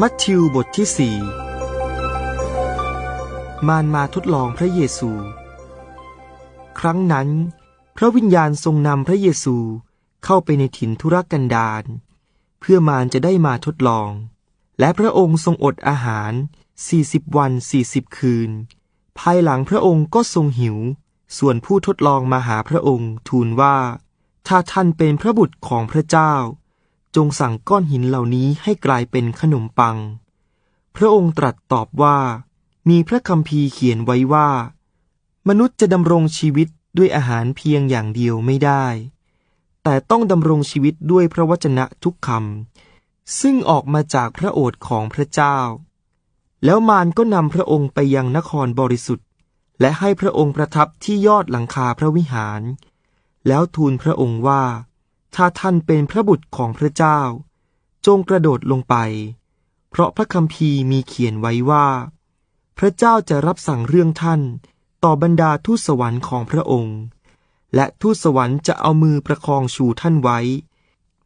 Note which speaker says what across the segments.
Speaker 1: มัทธิวบทที่สี่มารมาทดลองพระเยซู ครั้งนั้น พระวิญญาณทรงนำพระเยซูเข้าไปในถิ่นทุรกันดารเพื่อมารจะได้มาทดลอง และพระองค์ทรงอดอาหารสี่สิบวันสี่สิบคืน ภายหลังพระองค์ก็ทรงหิว ส่วนผู้ทดลองมาหาพระองค์ทูลว่า ถ้าท่านเป็นพระบุตรของพระเจ้า จงสั่งก้อนหินเหล่านี้ให้กลายเป็นขนมปัง พระองค์ตรัสตอบว่า มีพระคัมภีเขียนไว้ว่า มนุษย์จะดำรงชีวิตด้วยอาหารเพียงอย่างเดียวไม่ได้ แต่ต้องดำรงชีวิตด้วยพระวจนะทุกคำซึ่งออกมาจากพระโอษฐ์ของพระเจ้า แล้วมารก็นำพระองค์ไปยังนครบริสุทธิ์ และให้พระองค์ประทับที่ยอดหลังคาพระวิหาร แล้วทูลพระองค์ว่า ถ้าท่านเป็นพระบุตรของพระเจ้า จงกระโดดลงไป เพราะพระคัมภีร์มีเขียนไว้ว่า พระเจ้าจะรับสั่งเรื่องท่านต่อบรรดาทูตสวรรค์ของพระองค์ และทูตสวรรค์จะเอามือประคองชูท่านไว้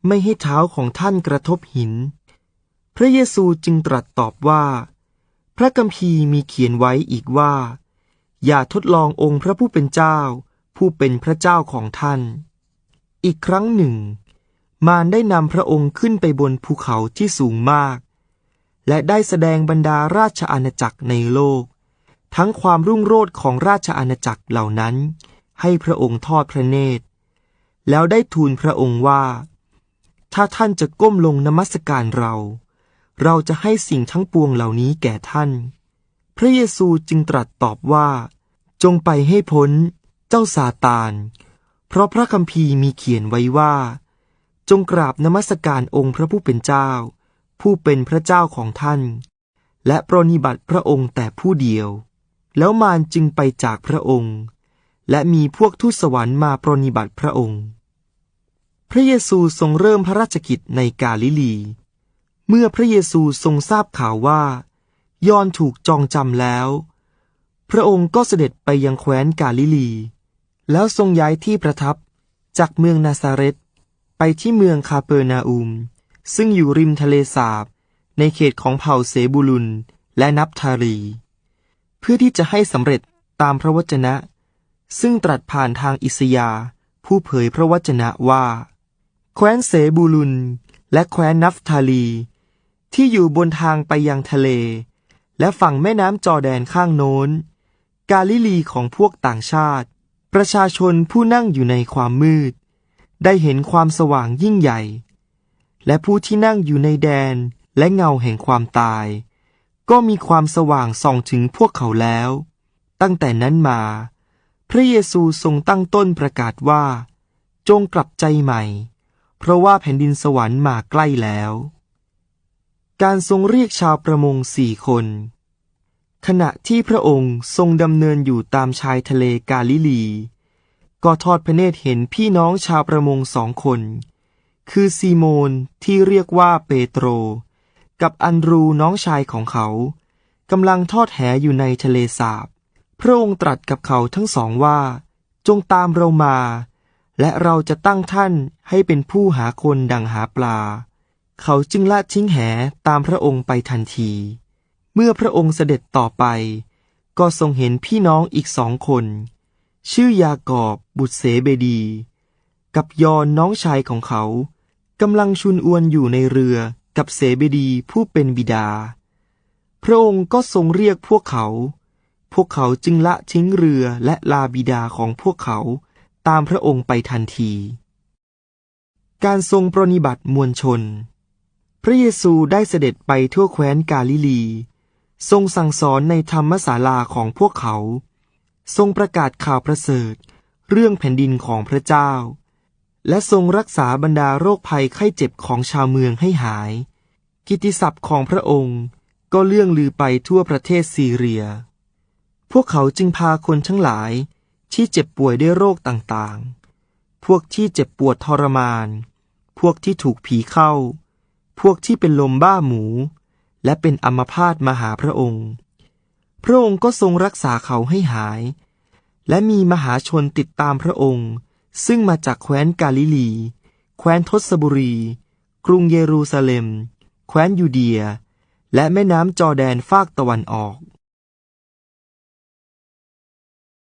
Speaker 1: ไม่ให้เท้าของท่านกระทบหิน พระเยซูจึงตรัสตอบว่า พระคัมภีร์มีเขียนไว้อีกว่า อย่าทดลององค์พระผู้เป็นเจ้า ผู้เป็นพระเจ้าของท่าน อีกครั้งหนึ่ง มารได้นำพระองค์ขึ้นไปบนภูเขาที่สูงมาก และได้แสดงบรรดาราชอาณาจักรในโลก ทั้งความรุ่งโรจน์ของราชอาณาจักรเหล่านั้น ให้พระองค์ทอดพระเนตร แล้วได้ทูลพระองค์ว่า ถ้าท่านจะก้มลงนมัสการเรา เราจะให้สิ่งทั้งปวงเหล่านี้แก่ท่าน พระเยซูจึงตรัสตอบว่า จงไปให้พ้น เจ้าซาตาน เพราะพระคัมภีร์มีเขียนไว้ว่า จงกราบนมัสการองค์พระผู้เป็นเจ้า ผู้เป็นพระเจ้าของท่าน และปรนิบัติพระองค์แต่ผู้เดียว แล้วมารจึงไปจากพระองค์ และมีพวกทูตสวรรค์มาปรนิบัติพระองค์ พระเยซูทรงเริ่มพระราชกิจในกาลิลี เมื่อพระเยซูทรงทราบข่าวว่ายอนถูกจองจำแล้ว พระองค์ก็เสด็จไปยังแคว้นกาลิลี แล้วทรงย้ายที่ประทับจากเมืองนาซาเรตไปที่เมืองคาเปอร์นาอุม ซึ่งอยู่ริมทะเลสาบ ในเขตของเผ่าเซบูลุนและนับทารี เพื่อที่จะให้สำเร็จตามพระวจนะ ซึ่งตรัสผ่านทางอิสยาผู้เผยพระวจนะว่า แคว้นเสบูลุนและแคว้นนัฟทาลี ที่อยู่บนทางไปยังทะเล และฝั่งแม่น้ำจอแดนข้างโน้น กาลิลีของพวกต่างชาติ ประชาชนผู้นั่งอยู่ในความมืด ได้เห็นความสว่างยิ่งใหญ่ และผู้ที่นั่งอยู่ในแดนและเงาแห่งความตาย ก็มีความสว่างส่องถึงพวกเขาแล้ว ตั้งแต่นั้นมา พระเยซูทรงตั้งต้นประกาศว่า จงกลับใจใหม่ เพราะว่าแผ่นดินสวรรค์มาใกล้แล้ว การทรงเรียกชาวประมงสี่คน ขณะที่พระองค์ทรงดำเนินอยู่ตามชายทะเลกาลิลี ก็ทอดพระเนตรเห็นพี่น้องชาวประมงสองคน คือซีโมนที่เรียกว่าเปโตร กับอันรูน้องชายของเขากำลังทอดแหอยู่ในทะเลสาบ พระองค์ตรัสกับเขาทั้งสองว่า จงตามเรามา และเราจะตั้งท่านให้เป็นผู้หาคนดังหาปลา เขาจึงละทิ้งแหตามพระองค์ไปทันที เมื่อพระองค์เสด็จต่อไป ก็ทรงเห็นพี่น้องอีกสองคน ชื่อยากอบบุตรเสเบดี กับยอนน้องชายของเขากำลังชุนอวนอยู่ในเรือกับเสเบดีผู้เป็นบิดา พระองค์ก็ทรงเรียกพวกเขา พวกเขาจึงละทิ้งเรือและลาบิดาของพวกเขาตามพระองค์ไปทันที การทรงปรนนิบัติมวลชน พระเยซูได้เสด็จไปทั่วแคว้นกาลิลี ทรงสั่งสอนในธรรมศาลาของพวกเขา ทรงประกาศข่าวประเสริฐ เรื่องแผ่นดินของพระเจ้า และทรงรักษาบรรดาโรคภัยไข้เจ็บของชาวเมืองให้หาย กิตติศัพท์ของพระองค์ก็เลื่องลือไปทั่วประเทศซีเรีย พวกเขาจึงพาคนทั้งหลายที่เจ็บป่วยด้วยโรคต่างๆ พวกที่เจ็บปวดทรมาน พวกที่ถูกผีเข้า พวกที่เป็นลมบ้าหมู และเป็นอัมพาตมาหาพระองค์ พระองค์ก็ทรงรักษาเขาให้หาย และมีมหาชนติดตามพระองค์ ซึ่งมาจากแคว้นกาลิลี แคว้นทศบุรี กรุงเยรูซาเล็ม แคว้นยูเดีย และแม่น้ำจอแดนฟากตะวันออก